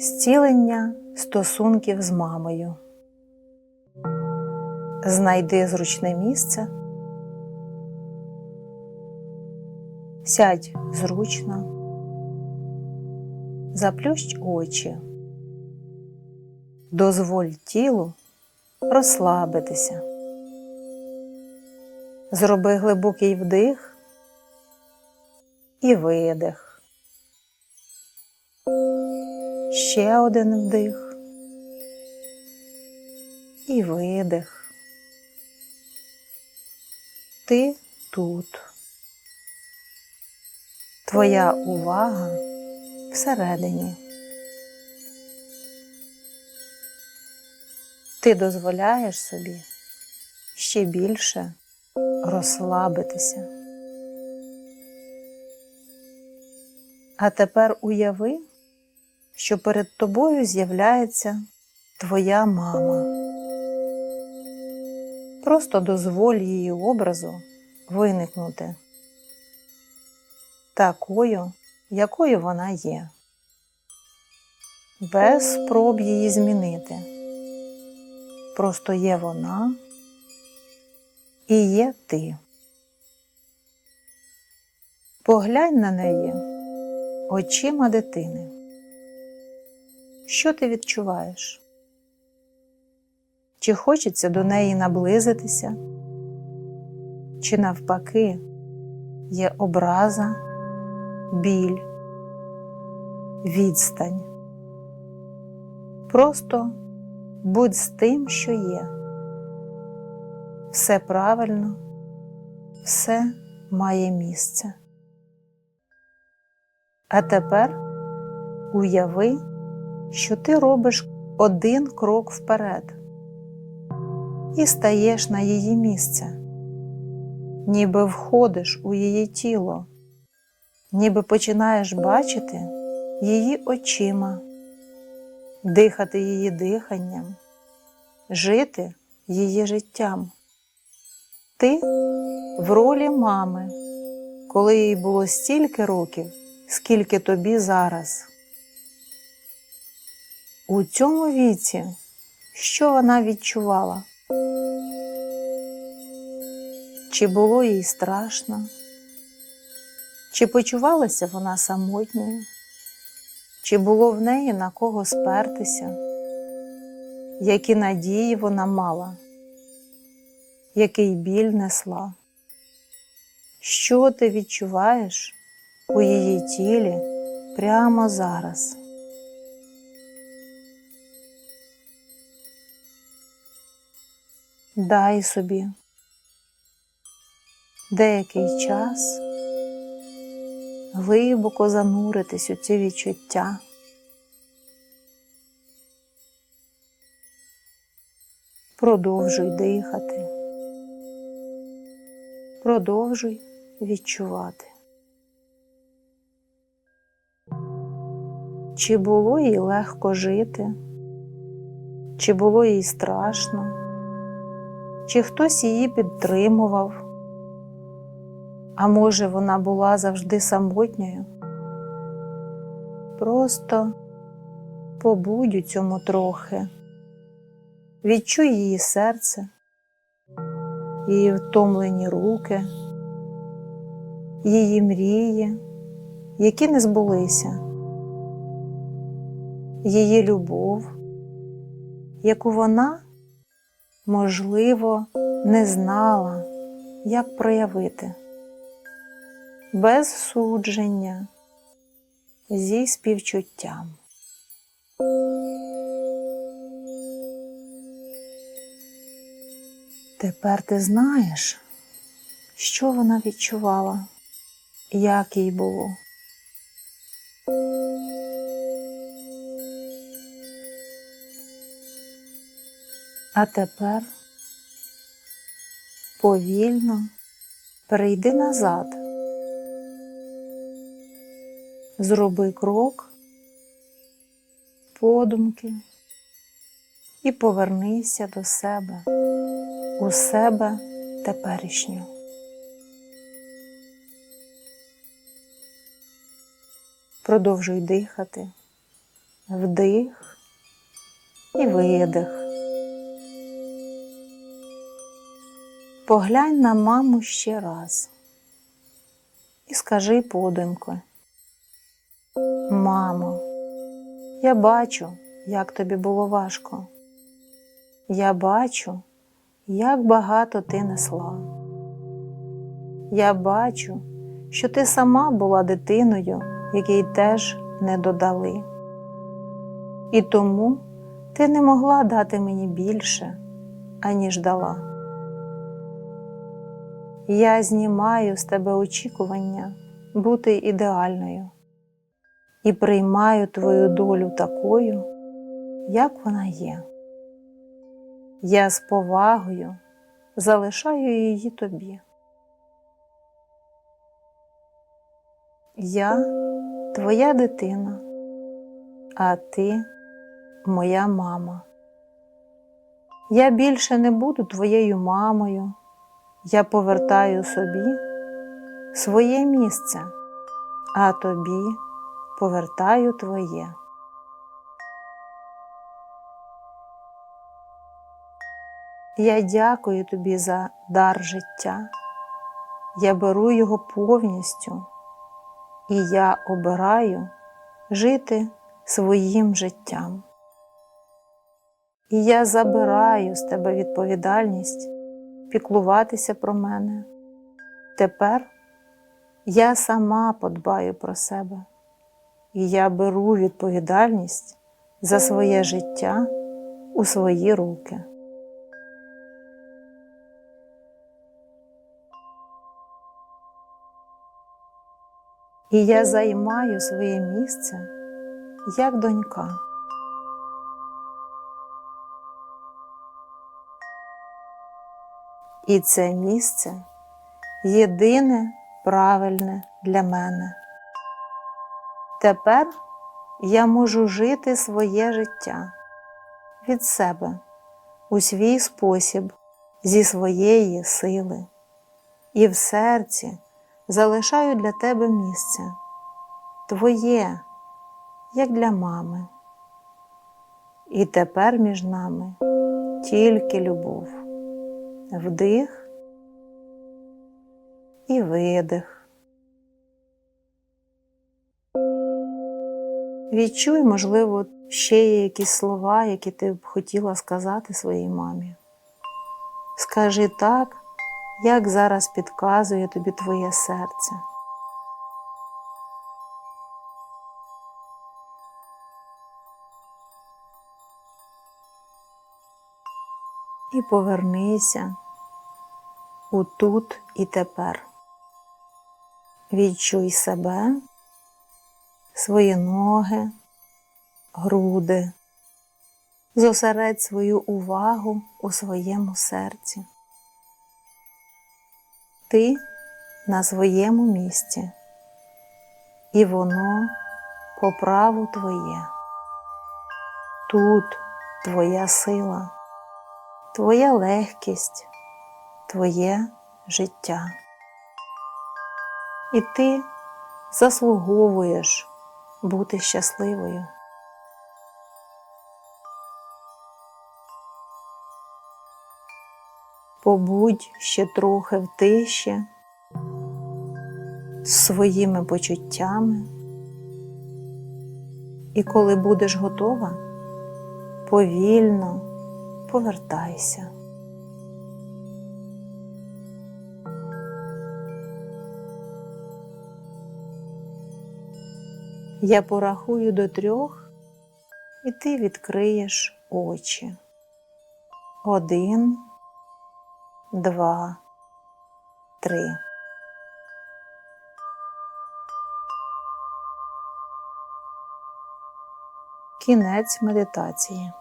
Зцілення стосунків з мамою. Знайди зручне місце. Сядь зручно. Заплющ очі. Дозволь тілу розслабитися. Зроби глибокий вдих і видих. Ще один вдих і видих. Ти тут. Твоя увага всередині. Ти дозволяєш собі ще більше розслабитися. А тепер уяви, що перед тобою з'являється твоя мама. Просто дозволь її образу виникнути такою, якою вона є, без спроб її змінити. Просто є вона і є ти. Поглянь на неї очима дитини. Що ти відчуваєш? Чи хочеться до неї наблизитися? Чи навпаки є образа, біль, відстань? Просто будь з тим, що є. Все правильно, все має місце. А тепер уяви, що ти робиш один крок вперед і стаєш на її місце, ніби входиш у її тіло, ніби починаєш бачити її очима, дихати її диханням, жити її життям. Ти в ролі мами, коли їй було стільки років, скільки тобі зараз. У цьому віці, що вона відчувала? Чи було їй страшно? Чи почувалася вона самотньою? Чи було в неї на кого спертися? Які надії вона мала? Який біль несла? Що ти відчуваєш у її тілі прямо зараз? Дай собі деякий час глибоко зануритись у ці відчуття. Продовжуй дихати, продовжуй відчувати. Чи було їй легко жити, чи було їй страшно, чи хтось її підтримував, а може вона була завжди самотньою? Просто побудь у цьому трохи, відчуй її серце, її втомлені руки, її мрії, які не збулися. Її любов, яку вона, можливо, не знала, як проявити, без судження, зі співчуттям. Тепер ти знаєш, що вона відчувала, як їй було. А тепер повільно перейди назад, зроби крок, подумки і повернися до себе, у себе теперішню. Продовжуй дихати вдих і видих. Поглянь на маму ще раз і скажи подумки. Мамо, я бачу, як тобі було важко. Я бачу, як багато ти несла. Я бачу, що ти сама була дитиною, якій теж не додали. І тому ти не могла дати мені більше, аніж дала. Я знімаю з тебе очікування бути ідеальною і приймаю твою долю такою, як вона є. Я з повагою залишаю її тобі. Я твоя дитина, а ти моя мама. Я більше не буду твоєю мамою, я повертаю собі своє місце, а тобі повертаю твоє. Я дякую тобі за дар життя. Я беру його повністю, і я обираю жити своїм життям. І я забираю з тебе відповідальність піклуватися про мене. Тепер я сама подбаю про себе, і я беру відповідальність за своє життя у свої руки. І я займаю своє місце як донька. І це місце єдине правильне для мене. Тепер я можу жити своє життя від себе у свій спосіб, зі своєї сили, і в серці залишаю для тебе місце твоє, як для мами. І тепер між нами тільки любов, вдих і видих. Відчуй, можливо, ще є якісь слова, які ти б хотіла сказати своїй мамі. Скажи так, як зараз підказує тобі твоє серце. І повернися у тут і тепер. Відчуй себе, свої ноги, груди, зосередь свою увагу у своєму серці. Ти на своєму місці, і воно по праву твоє. Тут твоя сила, твоя легкість, твоє життя. І ти заслуговуєш бути щасливою. Побудь ще трохи в тиші з своїми почуттями, і коли будеш готова, повільно повертайся. Я порахую до трьох, і ти відкриєш очі. Один, два, три. Кінець медитації.